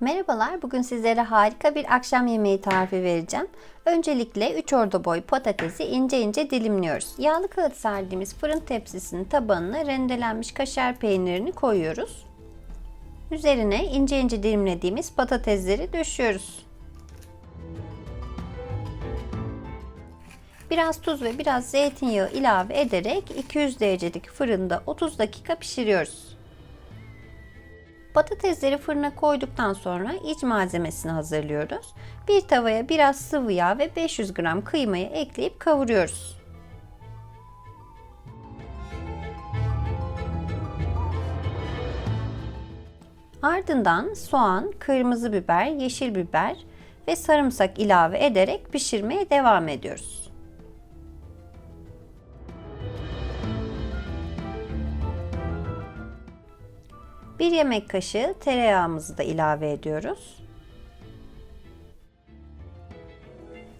Merhabalar, bugün sizlere harika bir akşam yemeği tarifi vereceğim. Öncelikle 3 orta boy patatesi ince ince dilimliyoruz. Yağlı kağıt serdiğimiz fırın tepsisinin tabanına rendelenmiş kaşar peynirini koyuyoruz. Üzerine ince ince dilimlediğimiz patatesleri döşüyoruz. Biraz tuz ve biraz zeytinyağı ilave ederek 200 derecelik fırında 30 dakika pişiriyoruz. Patatesleri fırına koyduktan sonra iç malzemesini hazırlıyoruz. Bir tavaya biraz sıvı yağ ve 500 gram kıymayı ekleyip kavuruyoruz. Ardından soğan, kırmızı biber, yeşil biber ve sarımsak ilave ederek pişirmeye devam ediyoruz. Bir yemek kaşığı tereyağımızı da ilave ediyoruz.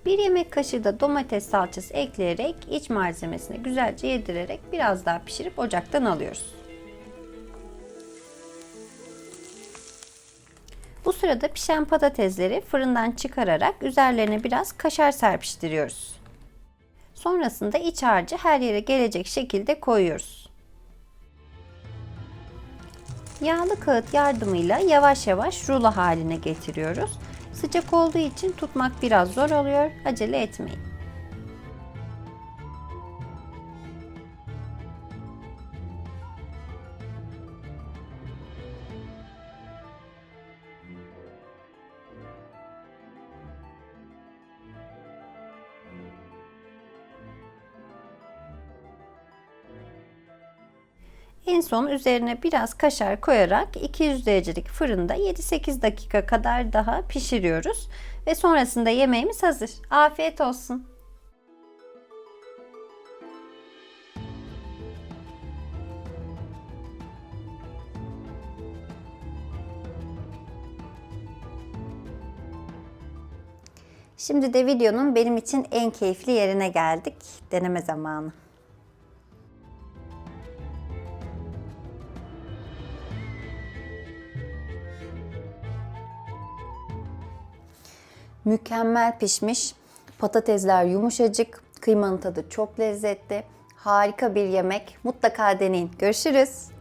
Bir yemek kaşığı da domates salçası ekleyerek iç malzemesine güzelce yedirerek biraz daha pişirip ocaktan alıyoruz. Bu sırada pişen patatesleri fırından çıkararak üzerlerine biraz kaşar serpiştiriyoruz. Sonrasında iç harcı her yere gelecek şekilde koyuyoruz. Yağlı kağıt yardımıyla yavaş yavaş rulo haline getiriyoruz. Sıcak olduğu için tutmak biraz zor oluyor. Acele etmeyin. En son üzerine biraz kaşar koyarak 200 derecelik fırında 7-8 dakika kadar daha pişiriyoruz. Ve sonrasında yemeğimiz hazır. Afiyet olsun. Şimdi de videonun benim için en keyifli yerine geldik. Deneme zamanı. Mükemmel pişmiş. Patatesler yumuşacık. Kıymanın tadı çok lezzetli. Harika bir yemek. Mutlaka deneyin. Görüşürüz.